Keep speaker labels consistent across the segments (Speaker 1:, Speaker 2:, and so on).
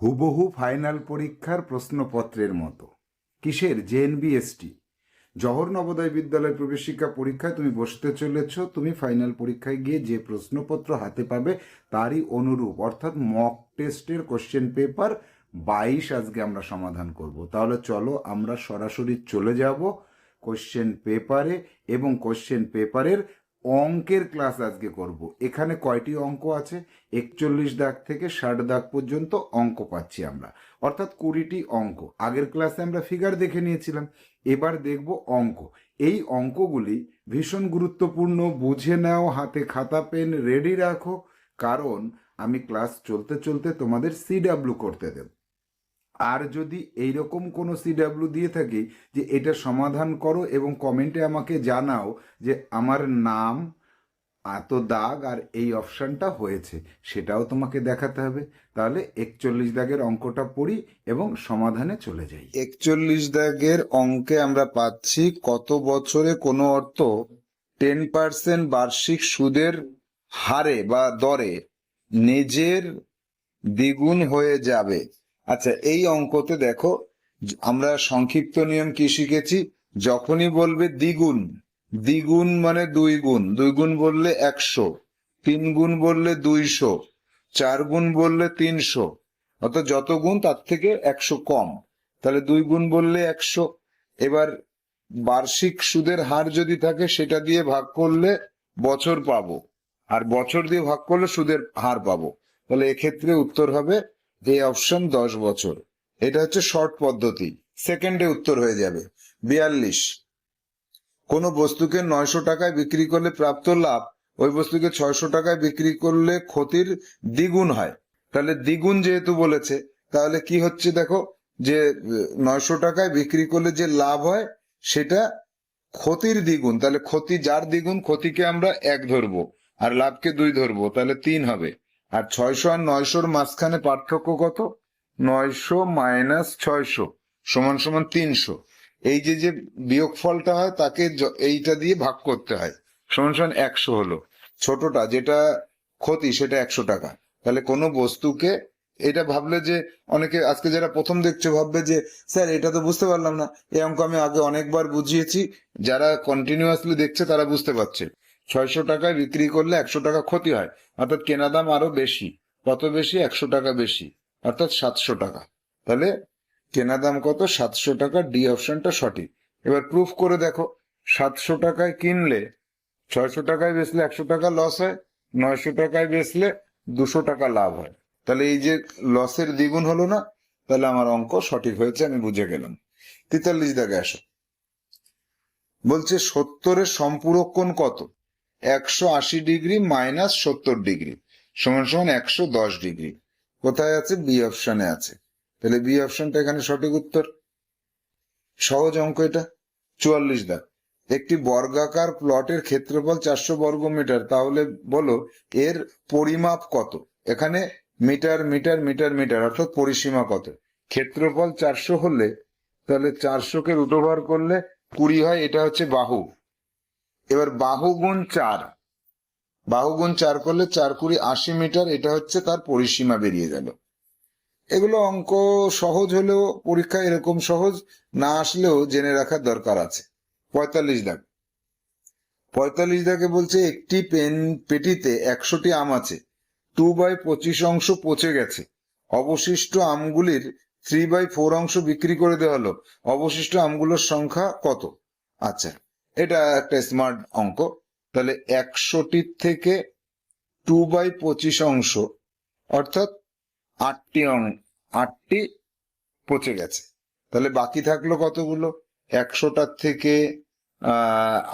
Speaker 1: হুবহু ফাইনাল পরীক্ষার প্রশ্নপত্রের মতো। কিসের? জেএনবিএসটি জওহর নবোদয় বিদ্যালয় প্রবেশিকা পরীক্ষায় তুমি বসতে চলেছ, তুমি ফাইনাল পরীক্ষায় গিয়ে যে প্রশ্নপত্র হাতে পাবে তারই অনুরূপ। অর্থাৎ মক টেস্টের কোশ্চেন পেপার বাইশ আজকে আমরা সমাধান করব। তাহলে চলো আমরা সরাসরি চলে যাব কোশ্চেন পেপারে এবং কোশ্চেন পেপারের অঙ্কের ক্লাস আজকে করব। এখানে কয়টি অঙ্ক আছে? একচল্লিশ দাগ থেকে ষাট দাগ পর্যন্ত অঙ্ক পাচ্ছি আমরা। অর্থাৎ কুড়িটি অঙ্ক। আগের ক্লাসে আমরা ফিগার দেখে নিয়েছিলাম। এবার দেখব অঙ্ক। এই অঙ্কগুলি ভীষণ গুরুত্বপূর্ণ। বুঝে নাও, হাতে খাতা, পেন রেডি রাখো। কারণ আমি ক্লাস চলতে চলতে তোমাদের সিডাব্লু করতে দেব। আর যদি এইরকম কোনো সিডাব্লু দিয়ে থাকি যে এটা সমাধান করো এবং কমেন্টে আমাকে জানাও যে আমার নাম, এত দাগ আর এই অপশানটা হয়েছে, সেটাও তোমাকে দেখাতে হবে। তাহলে একচল্লিশ দাগের অঙ্কটা পড়ি এবং সমাধানে চলে যাই। একচল্লিশ দাগের অঙ্কে আমরা পাচ্ছি কত বছরে কোনো অর্থ টেন পার্সেন্ট বার্ষিক সুদের হারে বা দরে নিজের দ্বিগুণ হয়ে যাবে। আচ্ছা এই অঙ্কতে দেখো আমরা সংক্ষিপ্ত নিয়ম কি শিখেছি? যখনই বলবে দ্বিগুণ দ্বিগুণ মানে দুই গুণ দুই গুণ বললে একশো, তিন গুণ বললে দুইশো, চার গুণ বললে তিনশো, অর্থাৎ যত গুণ তার থেকে একশো কম, তাহলে দুই গুণ বললে একশো। এবার বার্ষিক সুদের হার যদি থাকে, সেটা দিয়ে ভাগ করলে বছর পাবো, আর বছর দিয়ে ভাগ করলে সুদের হার পাবো, তাহলে এক্ষেত্রে উত্তর হবে এই অপশন দশ বছর। এটা হচ্ছে শর্ট পদ্ধতি। সেকেন্ডে উত্তর হয়ে যাবে। বিয়াল্লিশ। কোন বস্তুকে নয়শো টাকায় বিক্রি করলে প্রাপ্ত লাভ, ওই বস্তুকে ছয়শো টাকায় বিক্রি করলে ক্ষতির দ্বিগুণ হয়। তাহলে দ্বিগুণ যেহেতু বলেছে, তাহলে কি হচ্ছে দেখো, যে নয়শো টাকায় বিক্রি করলে যে লাভ হয়, সেটা ক্ষতির দ্বিগুণ। তাহলে ক্ষতি যার দ্বিগুণ, ক্ষতিকে আমরা এক ধরবো, আর লাভকে দুই ধরবো, তাহলে তিন হবে। আর ছয়শো আর নয়শোর মাঝখানে পার্থক্য কত? নয়শো মাইনাস ছয়শো সমান সমান তিনশো। এই যে যে বিয়োগ ফলটা হয়, তাকে এইটা দিয়ে ভাগ করতে হয়। সমান সমান একশো হলো। ছোটটা যেটা ক্ষতি, সেটা একশো টাকা। তাহলে কোনো বস্তুকে, এটা ভাবলে যে, অনেকে আজকে যারা প্রথম দেখছে ভাববে যে, স্যার, এটা তো বুঝতে পারলাম না। এই অঙ্ক আমি আগে অনেকবার বুঝিয়েছি। যারা কন্টিনিউয়াসলি দেখছে, তারা বুঝতে পারছে। ছয়শো টাকায় বিক্রি করলে একশো টাকা ক্ষতি হয়। অর্থাৎ কেনা দাম আরও বেশি। কত বেশি? একশো টাকা বেশি। অর্থাৎ সাতশো টাকা। তাহলে কেনা দাম কত? সাতশো টাকা। ডি অপশনটা সঠিক। এবার প্রুফ করে দেখো। সাতশো টাকায় কিনলে ছয়শো টাকায় বেচলে একশো টাকা লস হয়, নয়শো টাকায় বেচলে দুশো টাকা লাভ হয়। তাহলে এই যে লসের দ্বিগুণ হলো না, তাহলে আমার অঙ্ক সঠিক হয়েছে, আমি বুঝে গেলাম। তেতাল্লিশ দাগে আসো। বলছে সত্তরের সম্পূরক কোণ কত? একশো আশি ডিগ্রি মাইনাস সত্তর ডিগ্রি সমান সমান একশো দশ ডিগ্রি। কোথায় আছে? বি অপশনে আছে। তাহলে বি অপশনটা এখানে সঠিক উত্তর? সহজ অঙ্ক এটা। চুয়াল্লিশ দাগ। একটি বর্গাকার প্লটের ক্ষেত্রফল চারশো বর্গ মিটার, তাহলে বলো এর পরিমাপ কত? এখানে মিটার মিটার মিটার মিটার, অর্থাৎ পরিসীমা কত? ক্ষেত্রফল চারশো হলে তাহলে চারশোকে রুট ওভার করলে কুড়ি হয়, এটা হচ্ছে বাহু। এবার বাহু গুণ চার। বাহু গুণ চার করলে চার কুড়ি আশি মিটার, এটা হচ্ছে তার পরিসীমা বেরিয়ে গেল। এগুলো অঙ্ক সহজ হলেও, পরীক্ষা এরকম সহজ, না আসলেও জেনে রাখার দরকার আছে। পঁয়তাল্লিশ দাগ। পঁয়তাল্লিশ দাগে বলছে, একটি পেন, পেটিতে একশোটি আম আছে। টু বাই পঁচিশ অংশ পচে গেছে। অবশিষ্ট আমগুলির থ্রি বাই ফোর অংশ বিক্রি করে দেওয়া হলো। অবশিষ্ট আমগুলোর সংখ্যা কত? আচ্ছা এটা একটা স্মার্ট অঙ্ক। তাহলে একশোটির থেকে টু বাই পঁচিশ অংশ, অর্থাৎ আটটি আটটি পচে গেছে। তাহলে বাকি থাকল কতগুলো? একশোটার থেকে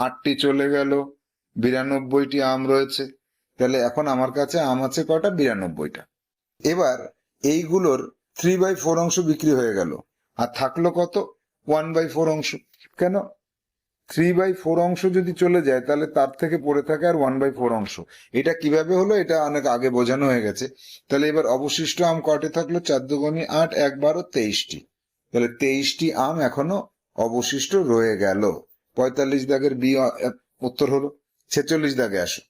Speaker 1: আটটি চলে গেল, বিরানব্বইটি আম রয়েছে। তাহলে এখন আমার কাছে আম আছে কটা বিরানব্বইটা। এবার এইগুলোর থ্রি বাই ফোর অংশ বিক্রি হয়ে গেল। আর থাকল কত? ওয়ান বাই ফোর অংশ। কেন? থ্রি বাই ফোর অংশ যদি চলে যায়, তাহলে তার থেকে পড়ে থাকে আর ওয়ান বাই ফোর অংশ। এটা কীভাবে হলো? এটা অনেক আগে বোঝানো হয়ে গেছে। তাহলে এবার অবশিষ্ট আম কটে থাকল? চার দুগুণি আট, এক বারো, তেইশটি। তাহলে তেইশটি আম এখনও অবশিষ্ট রয়ে গেল। পঁয়তাল্লিশ দাগের বি উত্তর হলো। ছেচল্লিশ দাগে আসো।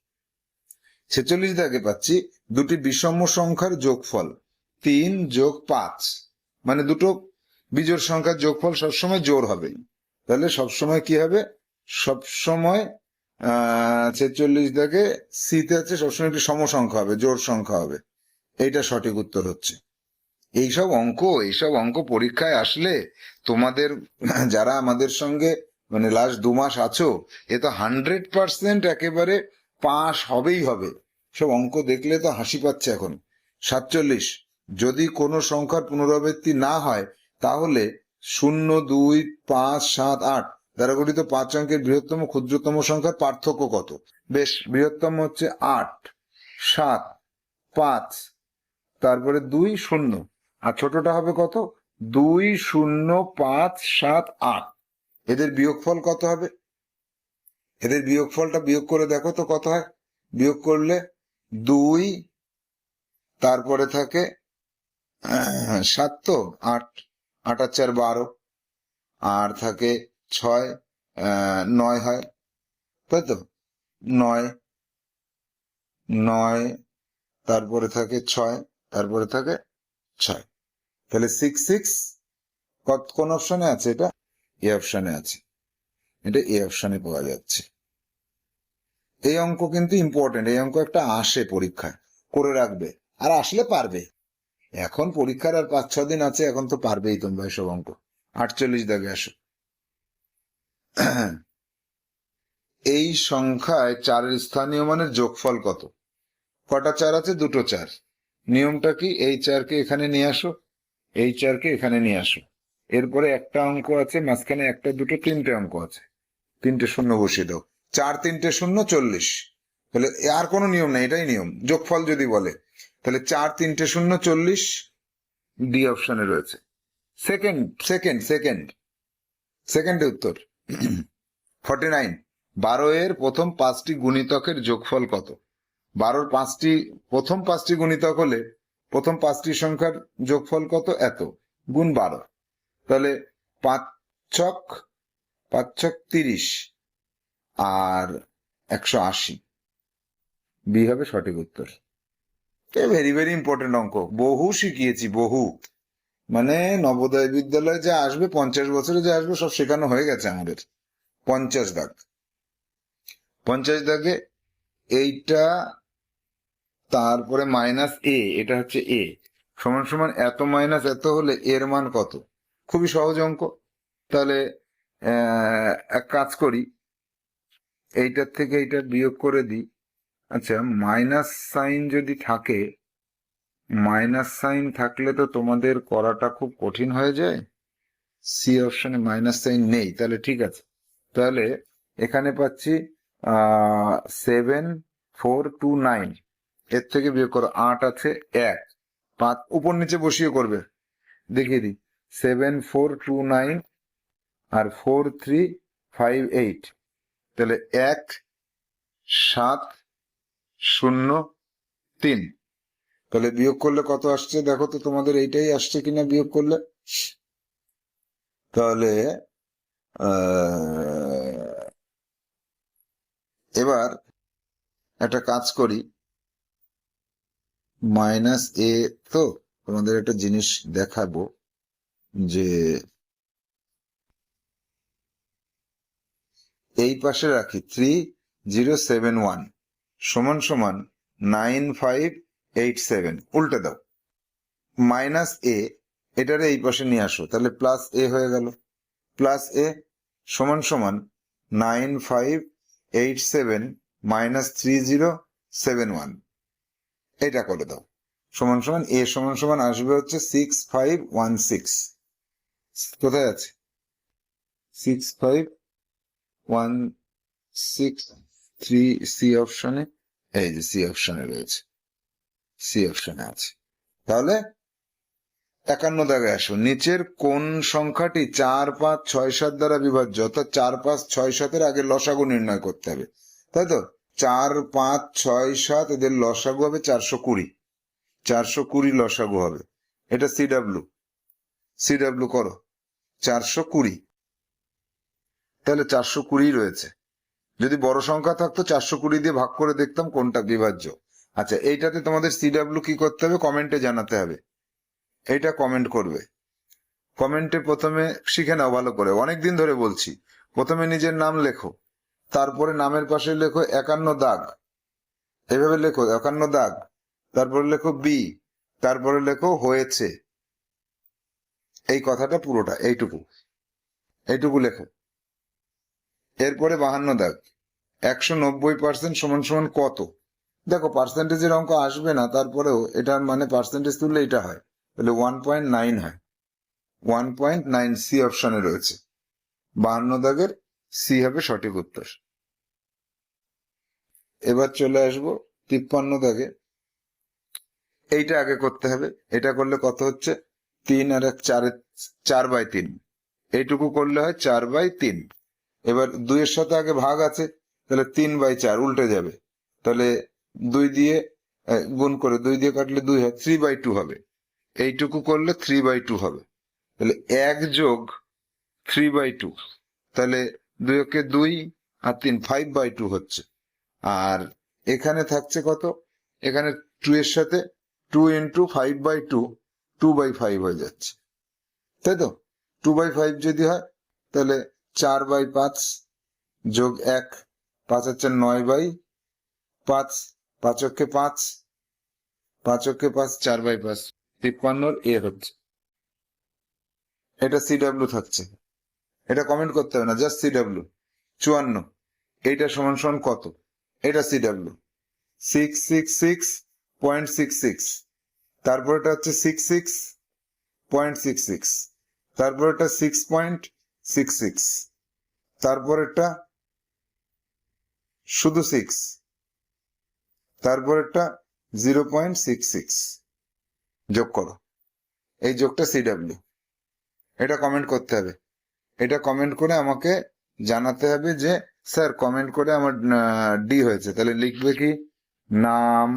Speaker 1: ছেচল্লিশ দাগে পাচ্ছি দুটি বিষম সংখ্যার যোগফল। তিন যোগ পাঁচ। মানে দুটো বিজোড় সংখ্যার যোগফল সবসময় জোর হবে। তাহলে সবসময় কি হবে? সবসময়, আহ, ছেচল্লিশ দাগে সিতে আছে, সবসময় একটি সমসংখ্যা হবে জোর সংখ্যা হবে। এইটা সঠিক উত্তর হচ্ছে। এইসব অঙ্ক এইসব অঙ্ক পরীক্ষায় আসলে তোমাদের, যারা আমাদের সঙ্গে মানে লাস্ট দু মাস আছো, এ তো হান্ড্রেড পার্সেন্ট একেবারে পাস হবেই হবে। সব অঙ্ক দেখলে তো হাসি পাচ্ছে এখন। সাতচল্লিশ, যদি কোনো সংখ্যার পুনরাবৃত্তি না হয়, তাহলে শূন্য দুই পাঁচ সাত আট। দ্বারা গঠিত পাঁচ অঙ্কের বৃহত্তম ক্ষুদ্রতম সংখ্যার পার্থক্য কত? বেশ, বৃহত্তম হচ্ছে আট, সাত, পাঁচ, তারপরে দুই শূন্য। আর ছোটটা হবে কত? দুই শূন্য পাঁচ সাত আট। এদের বিয়োগফল কত হবে? এদের বিয়োগফলটা বিয়োগ করে দেখো তো কত হয়? বিয়োগ করলে দুই, তারপরে থাকে সাত তো, আট। আট আর চার বারো। আর থাকে ছয় নয় হয়। তাই তো? নয় নয়, তারপরে থাকে ছয়, তারপরে থাকে ছয়। তাহলে সিক্স সিক্স কত, কোন অপশনে আছে এটা? এ অপশনে আছে। এটা এ অপশনে পাওয়া যাচ্ছে। এই অঙ্ক কিন্তু ইম্পর্টেন্ট এই অঙ্ক একটা আসে পরীক্ষায়। করে রাখবে। আর আসলে পারবে। এখন পরীক্ষার আর পাঁচ ছ দিন আছে, এখন তো পারবেই তোমরা এসব অঙ্ক আটচল্লিশ দাগে আসো। এই সংখ্যায় চারের স্থানীয় মানের যোগফল কত? কটা চার আছে? দুটো চার। নিয়মটা কি? এই চারকে এখানে নিয়ে আসো, এই চারকে এখানে নিয়ে আসো। এরপরে একটা অঙ্ক আছে, মাঝখানে একটা, দুটো, তিনটে অঙ্ক আছে। তিনটে শূন্য বসিয়ে দাও। চার, তিনটে শূন্য, চল্লিশ। তাহলে আর কোনো নিয়ম নেই, এটাই নিয়ম। যোগফল যদি বলে তাহলে চার তিনটে শূন্য চল্লিশ ডি অপশনে রয়েছে। সেকেন্ড সেকেন্ড সেকেন্ড, সেকেন্ডে উত্তর। ফর্টি নাইন, বারো এর প্রথম পাঁচটি গুণিতকের যোগফল কত? বারোর পাঁচটি, প্রথম পাঁচটি গুণিতক হলে প্রথম পাঁচটি সংখ্যার যোগফল কত? এত, গুণ বারো। তাহলে পাঁচ ছক পাঁচ ছক তিরিশ, আর একশো আশি। বি হবে সঠিক উত্তর। ভেরি ভেরি ইম্পর্টেন্ট অঙ্ক। বহু শিখিয়েছি, বহু। মানে নবোদয় বিদ্যালয়ে যা আসবে, পঞ্চাশ বছরে যা আসবে, সব শেখানো হয়ে গেছে আমাদের। পঞ্চাশ দাগ। পঞ্চাশ দাগে এইটা, তারপরে মাইনাস এ এটা হচ্ছে এ সমান সমান এত মাইনাস এত হলে এর মান কত? খুবই সহজ অঙ্ক। তাহলে এক কাজ করি। এইটার থেকে এইটা বিয়োগ করে দিই। আচ্ছা মাইনাস সাইন যদি থাকে, মাইনাস সাইন থাকলে তো তোমাদের করাটা খুব কঠিন হয়ে যায়। সি অপশনে মাইনাস সাইন নেই, তাহলে ঠিক আছে। তাহলে এখানে পাচ্ছি সেভেন ফোর টু নাইন এর থেকে বিয়োগ করো, আট আছে, এক। পাঁচ, উপর নিচে বসিয়ে করবে। দেখিয়ে দিই। সেভেন ফোর টু নাইন আর ফোর থ্রি ফাইভ এইট তাহলে এক, সাত শূন্য তিন। তাহলে বিয়োগ করলে কত আসছে? দেখো তো তোমাদের এইটাই আসছে কিনা বিয়োগ করলে। তাহলে এবার একটা কাজ করি। মাইনাস এ তো তোমাদের একটা জিনিস দেখাবো যে এই পাশে রাখি থ্রি জিরো সেভেন ওয়ান সমান সমান নাইন ফাইভ এইট সেভেন। উল্টে দাও। মাইনাস এ, এটারে এই পাশে নিয়ে আসো। তাহলে প্লাস এ হয়ে গেল। প্লাস এ সমান সমান nine five eight seven minus three zero seven one. এটা করে দাও। সমান সমান এ সমান সমান আসবে হচ্ছে সিক্স ফাইভ ওয়ান সিক্স। কোথায় আছে? Six five one six three C অপশনে এই যে সি অপশনে রয়েছে। সি অপশনে আছে। তাহলে একান্ন দাগে আসো। নিচের কোন সংখ্যাটি চার, পাঁচ, ছয়, সাত দ্বারা বিভাজ্য? অর্থাৎ চার, পাঁচ, ছয়, সাতের আগে লসাগু নির্ণয় করতে হবে। তাই তো? চার, পাঁচ, ছয়, সাত, এদের লসাগু হবে চারশো কুড়ি। চারশো কুড়ি লসাগু হবে। এটা সিডাব্লু সিডাব্লু করো। চারশো কুড়ি। তাহলে চারশো কুড়ি রয়েছে। যদি বড় সংখ্যা থাকতো, চারশো কুড়ি দিয়ে ভাগ করে দেখতাম কোনটা বিভাজ্য। আচ্ছা এইটাতে তোমাদের সিডাব্লু কি করতে হবে? কমেন্টে জানাতে হবে।
Speaker 2: এইটা কমেন্ট করবে। কমেন্টে প্রথমে শিখে নাও, ভালো করে। অনেকদিন ধরে বলছি, প্রথমে নিজের নাম লেখো, তারপরে নামের পাশে লেখো একান্ন দাগ। এভাবে লেখো, একান্ন দাগ। তারপরে লেখো বি তারপরে লেখো হয়েছে। এই কথাটা পুরোটা, এইটুকু। এইটুকু লেখো। এরপরে বাহান্ন দাগ একশো নব্বই পার্সেন্ট সমান সমান কত? দেখো পার্সেন্টেজের অঙ্ক আসবে না, তারপরেও এটার মানে পার্সেন্টেজ তুললে এটা হয়, তাহলে ওয়ান পয়েন্ট নাইন হয় ওয়ান পয়েন্ট নাইন সি অপশনে রয়েছে, বাহান্ন দাগের সি হবে সঠিক উত্তর। এবার চলে আসব তিপ্পান্ন দাগে, এইটা আগে করতে হবে, এটা করলে কত হচ্ছে? তিন আর এক চার চার বাই তিন, এইটুকু করলে হয় চার বাই তিন। এবার দুইয়ের সাথে আগে ভাগ আছে, তাহলে তিন বাই চার উল্টে যাবে। তাহলে দুই দিয়ে গুণ করে দুই দিয়ে কাটলে দুই হয় থ্রি বাই টু হবে। এইটুকু করলে থ্রি বাই টু হবে। তাহলে এক যোগ থ্রি বাই টু তাহলে দুই ওকে দুই আর তিন ফাইভ বাই টু হচ্ছে। আর এখানে থাকছে কত? এখানে টু এর সাথে two into five by two two by five হয়ে যাচ্ছে। তাই তো? টু বাই ফাইভ যদি হয়, তাহলে চার বাই পাঁচ যোগ এক, পাঁচ হচ্ছে নয় বাই পাঁচ পাঁচককে পাঁচ পাঁচককে পাঁচ, চার বাই পাঁচ। তিপ্পান্নর এ হচ্ছে। এটা সিডাব্লিউ থাকছে। এটা কমেন্ট করতে হবে না জাস্ট সিডাব্লিউ চুয়ান্ন। এইটা সমান সমান কত? এটা CW six six six point six six তারপর এটা হচ্ছে six six point six six তারপর এটা সিক্স পয়েন্ট সিক্স সিক্স তারপর এটা শুধু সিক্স তারপর এটা জিরো পয়েন্ট সিক্স সিক্স যোগ করো। এই যোগটা সিডাব্লিউ এটা কমেন্ট করতে হবে। এটা কমেন্ট করে আমাকে জানাতে হবে যে, স্যার কমেন্ট করে আমার ডি হয়েছে। তাহলে লিখবে কি? নাম,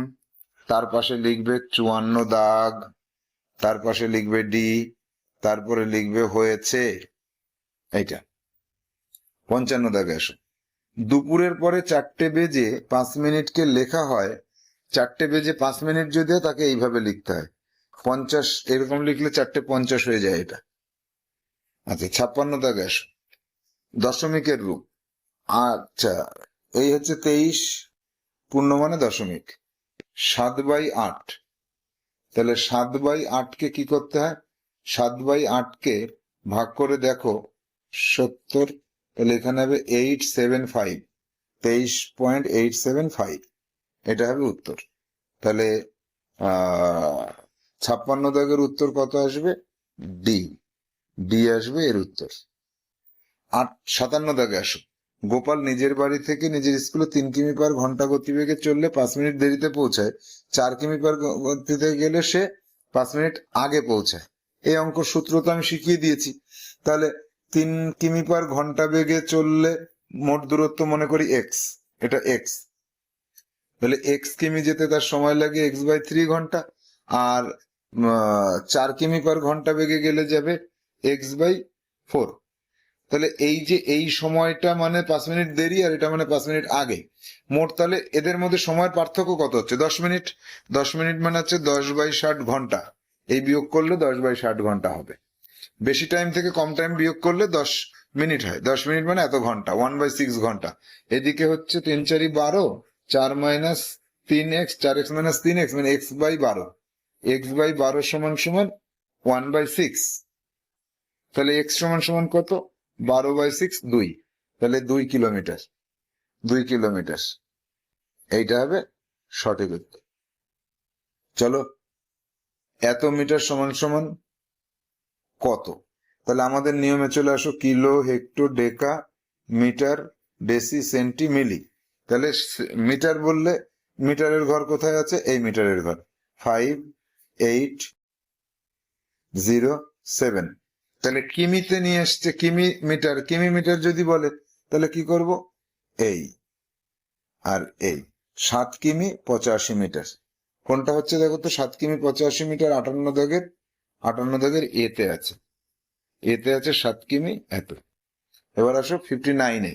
Speaker 2: তার পাশে লিখবে চুয়ান্ন দাগ, তার পাশে লিখবে ডি তারপরে লিখবে হয়েছে। এইটা। পঞ্চান্ন দাগে আসো। দুপুরের পরে চারটে বেজে পাঁচ মিনিটকে লেখা হয়, চারটে বেজে পাঁচ মিনিট যদি তাকে এইভাবে লিখতে হয়। পঞ্চাশ, এরকম লিখলে চারটে পঞ্চাশ হয়ে যায় এটা। আচ্ছা ছাপ্পান্ন দাগে আসো। দশমিকের রূপ। আচ্ছা এই হচ্ছে তেইশ, পূর্ণ মানে দশমিক। সাত বাই আট। তাহলে সাত বাই আটকে কি করতে হয়? সাত বাই আটকে ভাগ করে দেখো সত্তর, তাহলে এখানে হবে এইট সেভেন ফাইভ তেইশ পয়েন্ট এইট সেভেন ফাইভ এটা হবে উত্তর। তাহলে ছাপ্পান্ন দাগের উত্তর কত আসবে? ডি ডি আসবে এর উত্তর। আট, সাতান্ন দাগে আসো গোপাল নিজের বাড়ি থেকে নিজের স্কুলে তিন কিমি পার ঘণ্টা গতিবেগে চললে পাঁচ মিনিট দেরিতে পৌঁছায়। চার কিমি পার গতিতে গেলে সে পাঁচ মিনিট আগে পৌঁছায়। এই অঙ্ক সূত্র তো আমি শিখিয়ে দিয়েছি। তাহলে তিন কিমি পার ঘণ্টা বেগে চললে মোট দূরত্ব মনে করি এক্স এটা এক্স তাহলে এক্স কিমি যেতে তার সময় লাগে এক্স বাই থ্রি ঘণ্টা, আর চার কিমি পার ঘণ্টা বেগে গেলে যাবে এক্স বাই ফোর তাহলে এই যে এই সময়টা মানে পাঁচ মিনিট দেরি আর এটা মানে পাঁচ মিনিট আগে। মোট তাহলে এদের মধ্যে সময়ের পার্থক্য কত হচ্ছে? দশ মিনিট। দশ মিনিট মানে হচ্ছে দশ বাই ষাট ঘণ্টা। এই বিয়োগ করলে দশ বাই ষাট ঘণ্টা হবে। বেশি টাইম থেকে কম টাইম বিয়োগ করলে দশ মিনিট হয়। দশ মিনিট মানে এত ঘণ্টা ওয়ান বাই সিক্স ঘণ্টা। এদিকে হচ্ছে তিন চারি বারো, চার মাইনাস তিন এক্স চার এক্স মাইনাস তিন এক্স মানে এক্স বাই বারো। এক্স বাই বারো সমান সমান ওয়ান বাই সিক্স তাহলে এক্স সমান সমান কত? বারো বাই সিক্স দুই। তাহলে দুই কিলোমিটার দুই কিলোমিটার এইটা হবে সঠিক উত্তর। চলো, এত মিটার সমান সমান কত? তাহলে আমাদের নিয়মে চলে আসো, kilo, hecto, deca, metre, deci, centi, milli. তাহলে মিটার বললে মিটারের ঘর কোথায় আছে? এই মিটারের ঘর। Five, eight, zero, seven. তাহলে কিমিতে নিয়ে এসছে কিমি মিটার কিমি মিটার যদি বলে, তাহলে কি করব? এই আর এই। সাত কিমি পঁচাশি মিটার। কোনটা হচ্ছে দেখো তো? সাত কিমি পঁচাশি মিটার, আটান্ন দাগের আটান্ন দাগের এতে আছে। এতে আছে সাত কিমি এত। এবার আসো ফিফটি নাইনে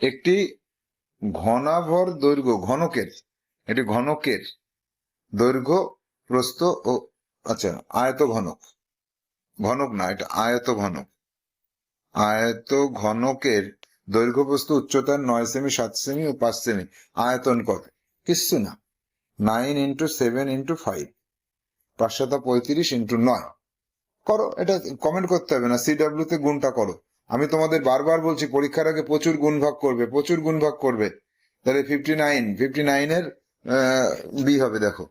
Speaker 2: একটি ঘনাভর দৈর্ঘ্য, ঘনকের, এটি ঘনকের দৈর্ঘ্য, প্রস্থ ও আচ্ছা আয়ত ঘনক ঘনক না, এটা আয়ত ঘনক আয়ত ঘনকের দৈর্ঘ্য, প্রস্থ উচ্চতার নয় সেমি, সাত সেমি ও পাঁচ সেমি। আয়তন কত? কিচ্ছু না। Nine into seven into five পাঁচশত পঁয়ত্রিশ ইন্টু নয়। করো, এটা কমেন্ট করতে হবে না সিডাব্লিউ তে গুণটা করো। আমি তোমাদের বারবার বলছি, পরীক্ষার আগে প্রচুর গুণ ভাগ করবে, প্রচুর গুণ ভাগ করবে। তাহলে ফিফটি নাইন ফিফটি নাইনের বি হবে, দেখো।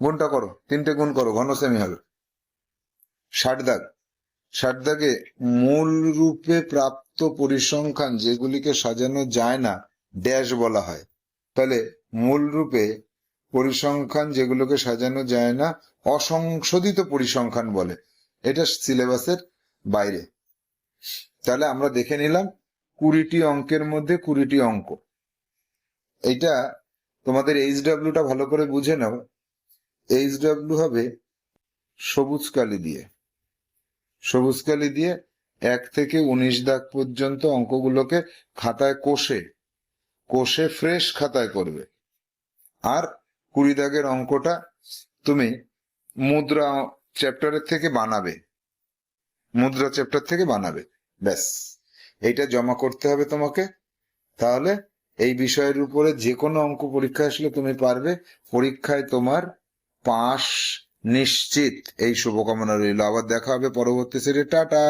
Speaker 2: গুণটা করো, তিনটে গুণ করো, ঘন সেমি হবে। ষাট দাগ। ষাট দাগে মূল রূপে প্রাপ্ত পরিসংখ্যান যেগুলিকে সাজানো যায় না ড্যাশ বলা হয়। তাহলে মূল রূপে পরিসংখ্যান যেগুলোকে সাজানো যায় না, অসংশোধিত পরিসংখ্যান বলে। এটা সিলেবাসের বাইরে। তাহলে আমরা দেখে নিলাম কুড়িটি অঙ্কের মধ্যে কুড়িটি অঙ্ক। এইটা তোমাদের এইচ ডাব্লিউটা ভালো করে বুঝে নাও। এইচ ডাব্লিউ হবে সবুজ কালি দিয়ে। সবুজ কালি দিয়ে এক থেকে উনিশ দাগ পর্যন্ত অঙ্কগুলোকে খাতায় কষে কষে ফ্রেশ খাতায় করবে। আর কুড়ি দাগের অঙ্কটা তুমি মুদ্রা চ্যাপ্টারের থেকে বানাবে। মুদ্রা চ্যাপ্টার থেকে বানাবে। ব্যাস। এইটা জমা করতে হবে তোমাকে। তাহলে এই বিষয়ের উপরে যে কোনো অঙ্ক পরীক্ষা আসলে তুমি পারবে। পরীক্ষায় তোমার পাশ নিশ্চিত। এই শুভকামনা রইল। আবার দেখা হবে পরবর্তী সেটে টাটা!